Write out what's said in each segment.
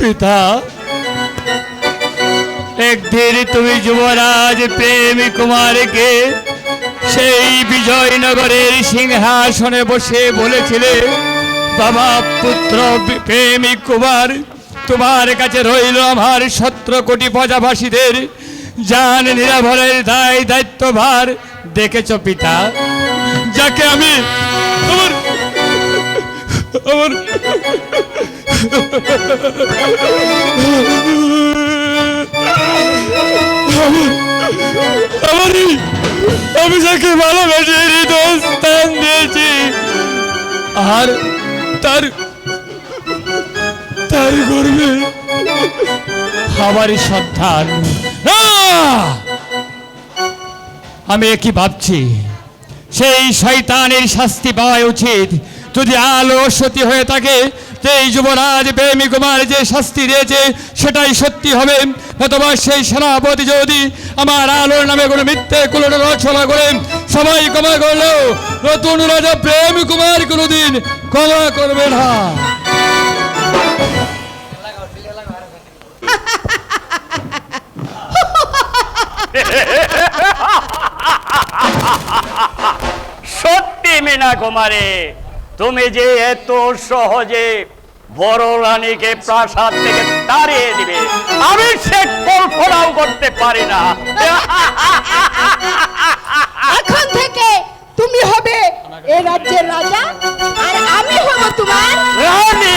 পিতা, একদিন তুমি যুবরাজ প্রেম কুমারকে সেই বিজয়নগরের সিংহাসনে বসে বলেছিলে, বাবা পুত্র প্রেমিক কুমার তোমার কাছে রইল আমার সত্র কোটি প্রজাবাসীদের। জান নিরাভরের দায়, দায়িত্বভার, দেখেছ পিতা? যাকে আমি আমি যাকে ভালোবেসে হৃদয় স্থান দিয়েছি, আর তার তার গর্বে আমারই সন্তান! আমি কি ভাবছি? সেই শয়তানের শাস্তি পাওয়া উচিত। যদি আলো সত্যি হয়ে থাকে এই যুবরাজ, প্রেমী কুমার যে শাস্তি দিয়েছে, সেটাই সত্যি হবে। অথবা সেই সেনাপতি যদি আমার আলোর নামে কোনো মিথ্যে কুলটা রচনা করে, সবাই ক্ষমা করলেও নতুন রাজা প্রেমী কুমার কোনোদিন ক্ষমা করবে না। সত্যি মিনা কুমারী তুমি যে এত সহজে বড় রানীকে প্রাসাদ থেকে তাড়িয়ে দিবে আমি সে কল্পনাও করতে পারি না। এখন থেকে তুমি হবে এ রাজ্যের রাজা আর আমি হব তোমার রানী।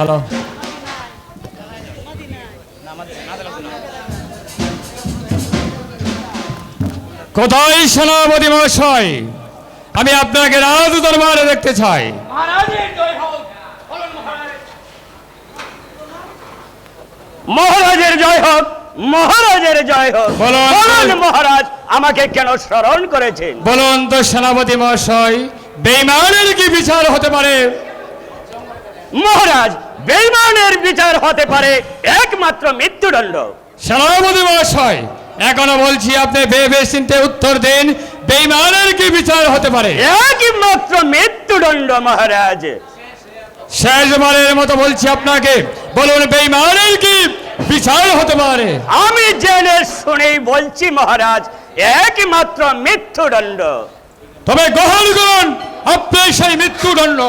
হ্যালো কোথায় সেনাপতি মহাশয়? আমি আপনাকে রাজ দরবারে দেখতে চাই। মহারাজের জয় হোক মহারাজের জয় হোক। বলুন। মহারাজ আমাকে কেন স্মরণ করেছেন? বলুন তো সেনাপতি মহাশয় বেইমানের কি বিচার হতে পারে? মহারাজ বেইমানের বিচার হতে পারে একমাত্র মৃত্যুদণ্ড। সেনাপতি মহাশয় এখনও বলছি আপনি ভেবে চিনতে উত্তর দিন বেইমানের কি বিচার হতে পারে? একমাত্র মৃত্যুদণ্ড মহারাজ। শেষবারের মতো বলছি আপনাকে বলুন বেইমানের কি বিচার হতে পারে? আমি জেনে শুনেই বলছি মহারাজ একমাত্র মৃত্যুদণ্ড। তবে গ্রহণ করুন আপনি সেই মৃত্যুদণ্ড।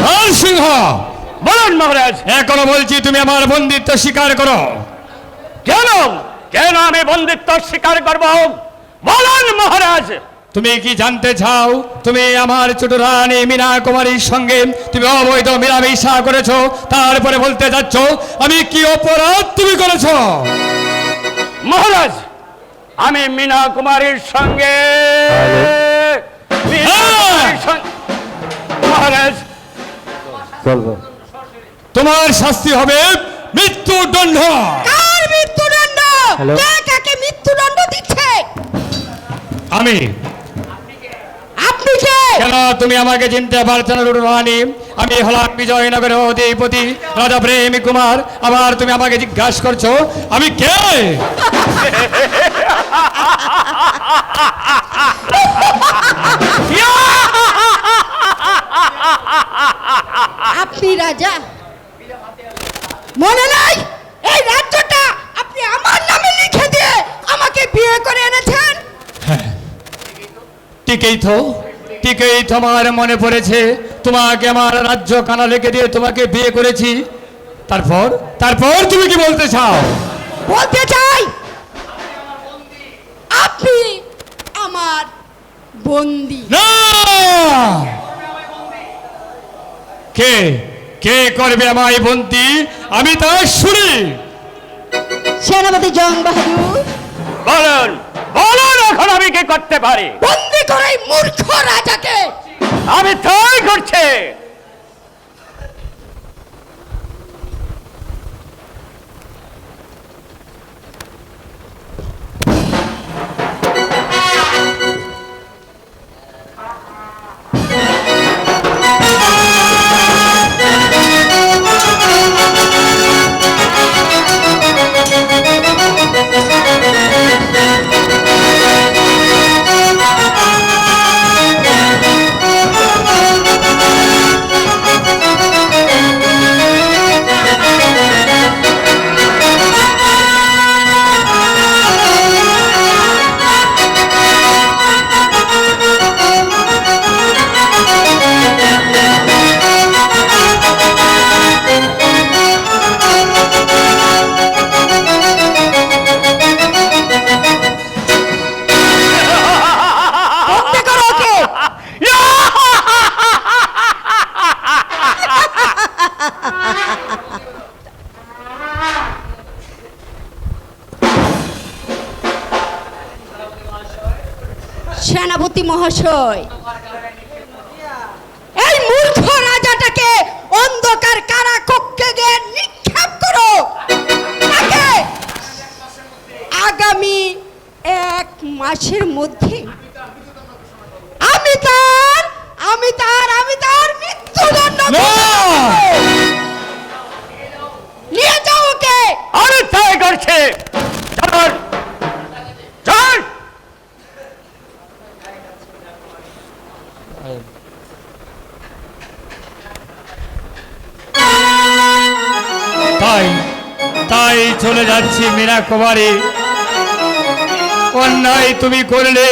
লাল সিংহ বলুন মহারাজ। এখনও বলছি তুমি আমার বন্দিত্ব স্বীকার করো। কেন কেন আমি বন্দিত্ব স্বীকার করব? বলুন মহারাজ। তুমি কি জানতে চাও? তুমি আমার ছোট রানী মীনা কুমারীর সঙ্গে তুমি অবৈধ মিলামিশা করেছ তারপরে বলতে যাচ্ছ আমি কি অপরাধ তুমি করেছ? মহারাজ আমি মীনা কুমারীর সঙ্গে মীনা কুমারীর সঙ্গে- মহারাজ। তোমার শাস্তি হবে মৃত্যুদণ্ড। কার মৃত্যুদণ্ড? কে কাকে মৃত্যুদণ্ড দিচ্ছে? আমি। আপনি কে? কেন তুমি আমাকে চিনতে পারছ না রানী? আমি হলাম বিজয়নগরের অধিপতি রাজা প্রেমী কুমার। আবার তুমি আমাকে জিজ্ঞাসা করছ আমি কে? আপনি রাজা? মনে নাই? এই রাজ্যটা আপনি আমার নামে লিখে দিয়ে আমাকে বিয়ে করে এনেছেন? ঠিকই তো ঠিকই তোমার মনে পড়েছে তোমাকে আমার রাজ্য কানা লেগে দিয়ে তোমাকে বিয়ে করেছি। তারপর তারপর তুমি কি বলতে চাও? বলতে চাই আপনি আমার বন্দি। না! কে? কে করবে আমায় বন্তি? আমি তা শুনি সেনাপতি জং বাহাদুর। বলুন বলুন এখন আমি কি করতে পারি? বন্দি করে মূর্খ রাজাকে। আমি তাই করছে। সেনাপতি মহাশয়। এই মূর্খ রাজাটাকে অন্ধকার কারা কক্ষে গিয়ে নিক্ষেপ করো। আগামী এক মাসের মধ্যে আমি তার আমি তার আমি তার মৃত্যুদণ্ড চলে যাচ্ছি মীনা কুমারী অন্যায় তুমি করলে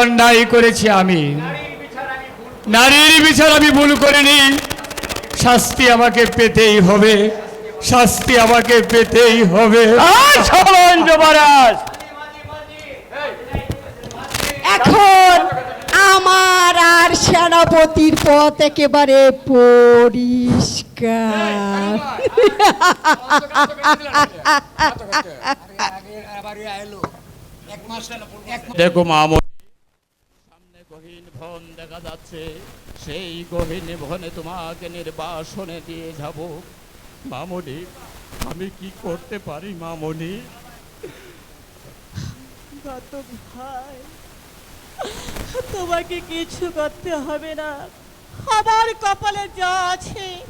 অন্যায় করেছি আমি। নারীর বিচার আমি ভুল করিনি শাস্তি আমাকে পেতেই হবে শাস্তি আমাকে পেতেই হবে। এখন সেনাপতির পথ একেবারে পরিষ্কার। দেখো মামনি সামনে গহীন ভন দেখা যাচ্ছে সেই গহীন ভনে তোমাকে নির্বাসনে দিয়ে যাব মামনি আমি কি করতে পারি মামনি? ঘাতক ভাই। তোমাকে কিছু করতে হবে না। আমার কপালে যা আছে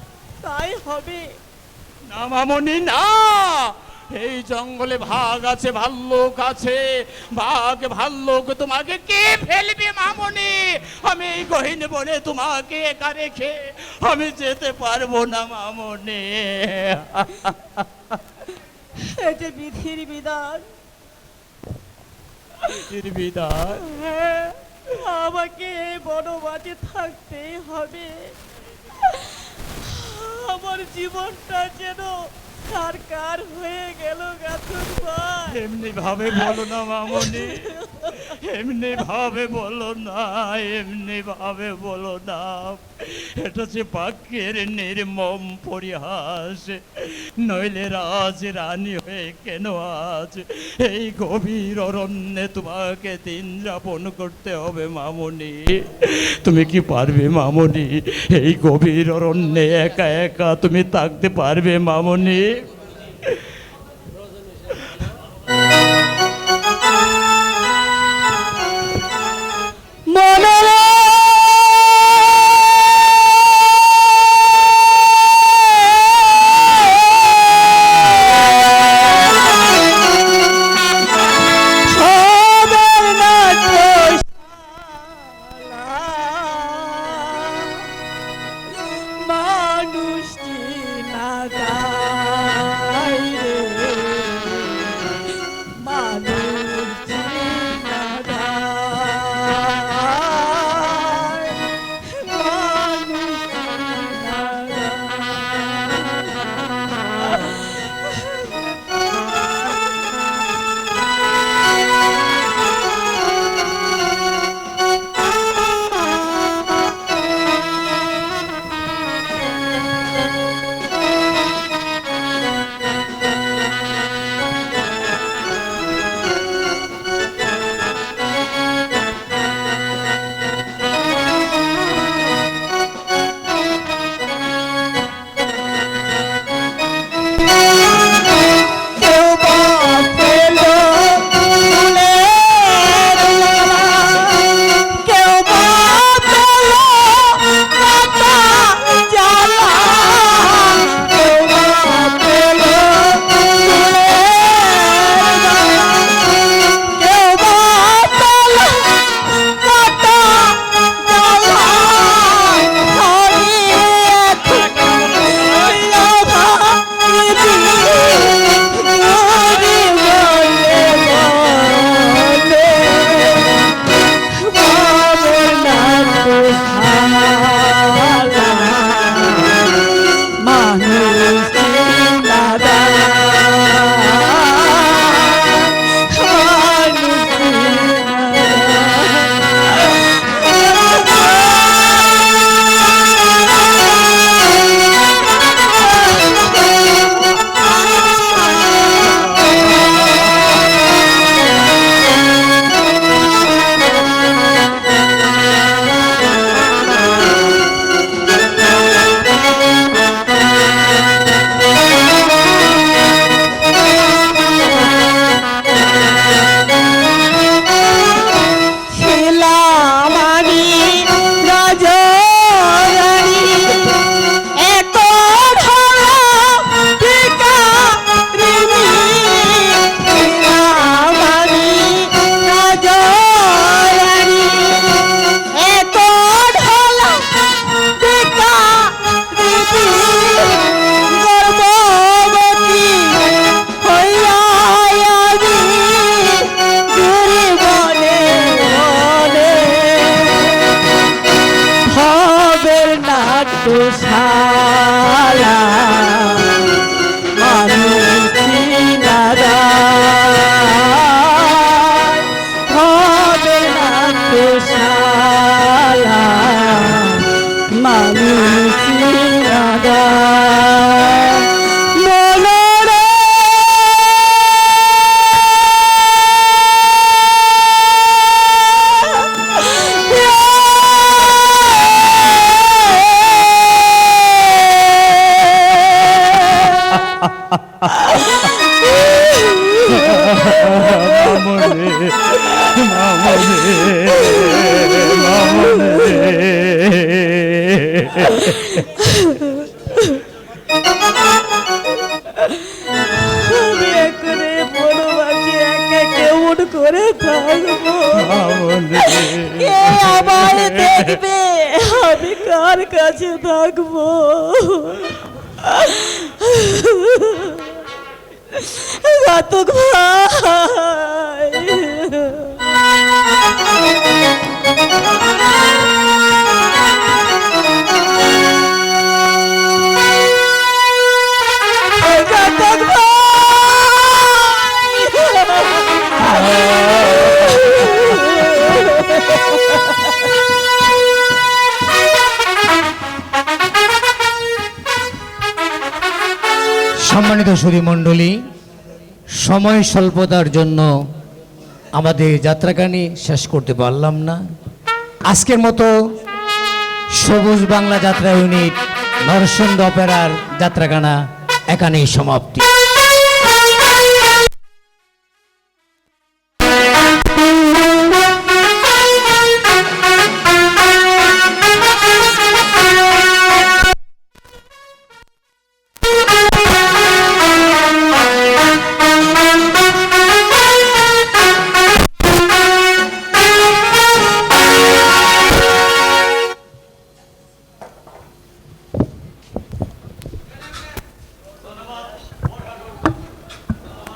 তাই হবে। না মামনি না! এই জঙ্গলে ভাগ আছে ভাল্লুক আছে। ভাগ ভাল্লুক তোমাকে কে ফেলবে মামনি? আমি এই গহীন বনে তোমাকে একা রেখে আমি যেতে পারব না মামনি। এই যে বিধির বিধান হ্যাঁ, আমাকে এই বনবাসে থাকতেই হবে। আমার জীবনটা যেন সরকার হয়ে গেল গাথুর ভাই এমনি ভাবে বলো না মামনি। এমনি ভাবে বলো না, এমনি ভাবে বলো না। এটা যে বাক্যের নির্মম পরিহাস, নইলে রাজ রানী হয়ে কেন আজ? এই গভীর অরণ্যে তোমাকে দিন যাপন করতে হবে মামনি। তুমি কি পারবে মামনি? এই গভীর অরণ্যে একা একা তুমি থাকতে পারবে মামনি? আমি এখানে বনবাসী একা কেমন করে থাকব? কে আমার দেখবে? আমি কার কাছে থাকব? সম্মানিত সুধী মণ্ডলী সময় স্বল্পতার জন্য আমাদের যাত্রাকানি শেষ করতে পারলাম না। আজকের মতো সবুজ বাংলা যাত্রা ইউনিট নরসিংহ অপেরার যাত্রাগানা এখানেই সমাপ্তি।